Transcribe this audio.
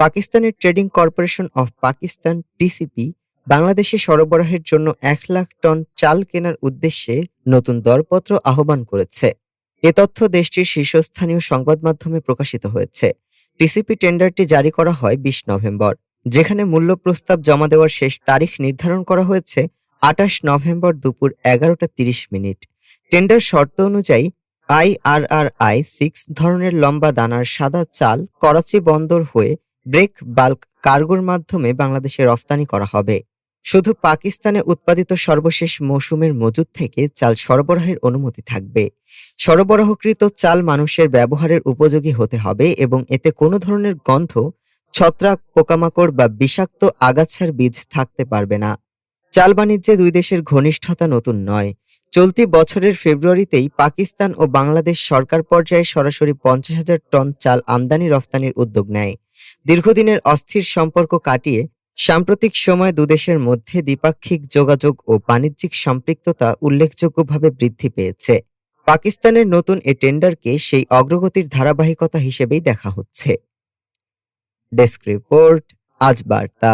পাকিস্তানের trading corporation of Pakistan, TCP, বাংলাদেশে সরবরাহের জন্য এক লাখ টন চাল কেনার উদ্দেশ্যে নতুন দরপত্র আহ্বান করেছে। এ তথ্য দেশটির শীর্ষস্থানীয় সংবাদ মাধ্যমে প্রকাশিত হয়েছে। টিসিপি টেন্ডারটি জারি করা হয় বিশ নভেম্বর, যেখানে মূল্য প্রস্তাব জমা দেওয়ার শেষ তারিখ নির্ধারণ করা হয়েছে আঠাশ নভেম্বর দুপুর এগারোটা তিরিশ মিনিট। টেন্ডার শর্ত অনুযায়ী আইআরআরআই সিক্স ধরনের লম্বা দানার সাদা চাল করাচি বন্দর হয়ে ব্রেক বাল্ক কার্গোর মাধ্যমে বাংলাদেশে রফতানি করা হবে। শুধু পাকিস্তানে উৎপাদিত সর্বশেষ মৌসুমের মজুদ থেকে চাল সরবরাহের অনুমতি থাকবে। সরবরাহকৃত চাল মানুষের ব্যবহারের উপযোগী হতে হবে এবং এতে কোনো ধরনের গন্ধ, ছত্রাক, পোকামাকড় বা বিষাক্ত আগাছার বীজ থাকতে পারবে না। চাল বাণিজ্যে দুই দেশের ঘনিষ্ঠতা নতুন নয়। চলতি বছরের ফেব্রুয়ারিতেই পাকিস্তান ও বাংলাদেশ সরকার পর্যায়ে সরাসরি পঞ্চাশ হাজার টন চাল আমদানি রফতানির উদ্যোগ নেয়। দীর্ঘদিনের অস্থির সম্পর্ক কাটিয়ে সাম্প্রতিক সময়ে দুদেশের মধ্যে দ্বিপাক্ষিক যোগাযোগ ও বাণিজ্যিক সম্পৃক্ততা উল্লেখযোগ্যভাবে বৃদ্ধি পেয়েছে। পাকিস্তানের নতুন এ টেন্ডারকে সেই অগ্রগতির ধারাবাহিকতা হিসেবেই দেখা হচ্ছে। ডেস্ক রিপোর্ট, আজ বার্তা।